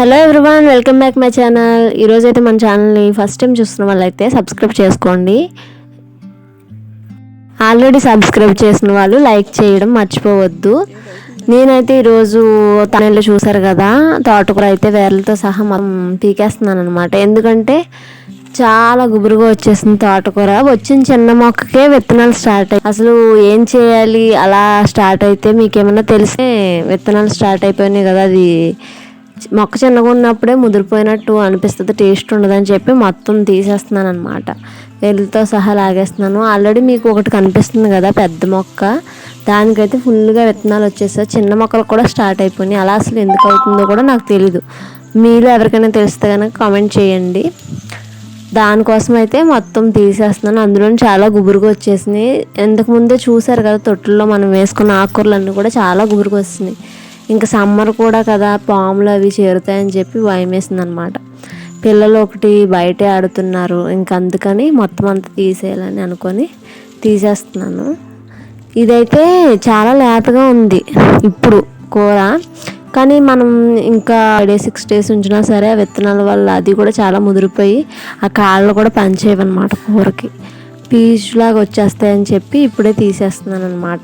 Hello everyone welcome back my channel. ఈరోజు అయితే మన ఛానల్ని ఫస్ట్ టైం చూస్తున్న వాళ్ళైతే సబ్స్క్రైబ్ చేసుకోండి. ఆల్రెడీ సబ్స్క్రైబ్ చేసిన వాళ్ళు లైక్ చేయడం మర్చిపోవద్దు. నేనైతే ఈరోజు తనలో చూసారు కదా తోటకూర అయితే వేర్లతో సహా మనం పీకేస్తున్నాను అనమాట ఎందుకంటే చాలా గుబురుగా వచ్చేసింది తోటకూర. వచ్చిన చిన్న మొక్కకే విత్తనాలు స్టార్ట్ అయ్యి అసలు ఏం చేయాలి? అలా స్టార్ట్ అయితే మీకేమైనా తెలిసే విత్తనాలు స్టార్ట్ అయిపోయినాయి కదా అది. మొక్క చిన్నగా ఉన్నప్పుడే ముదిరిపోయినట్టు అనిపిస్తుంది టేస్ట్ ఉండదని చెప్పి మొత్తం తీసేస్తున్నాను అనమాట వేలుతో సహా లాగేస్తున్నాను. ఆల్రెడీ మీకు ఒకటి కనిపిస్తుంది కదా పెద్ద మొక్క. దానికైతే ఫుల్గా విత్తనాలు వచ్చేసాయి. చిన్న మొక్కలు కూడా స్టార్ట్ అయిపోయినాయి. అలా అసలు ఎందుకు అవుతుందో కూడా నాకు తెలీదు. మీరు ఎవరికైనా తెలిస్తే కనుక కామెంట్ చేయండి. దానికోసం అయితే మొత్తం తీసేస్తున్నాను. అందులో చాలా గుబురుగా వచ్చేసినాయి. ఇంతకుముందే చూసారు కదా తొట్టుల్లో మనం వేసుకున్న ఆకుకూరలు అన్నీ కూడా చాలా గుబురుగా వస్తున్నాయి. ఇంకా సమ్మర్ కూడా కదా పాములు అవి చేరుతాయని చెప్పి భయం వేసింది అనమాట పిల్లలు ఒకటి బయటే ఆడుతున్నారు ఇంక అందుకని మొత్తం అంతా తీసేయాలని అనుకొని తీసేస్తున్నాను. ఇదైతే చాలా లేతగా ఉంది ఇప్పుడు కూర కానీ మనం ఇంకా డే సిక్స్ డేస్ ఉంచినా సరే ఆ విత్తనాల వల్ల అది కూడా చాలా ముదిరిపోయి ఆ కాళ్ళు కూడా పనిచేయవన్నమాట కూరకి. పీచులాగా వచ్చేస్తాయని చెప్పి ఇప్పుడే తీసేస్తున్నాను అనమాట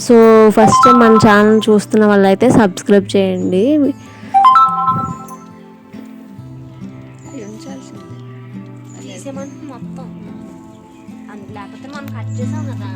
సో ఫస్ట్ మన ఛానల్ చూస్తున్న వాళ్ళైతే సబ్స్క్రైబ్ చేయండి. మొత్తం లేకపోతే మనం కట్ చేసాం కదా.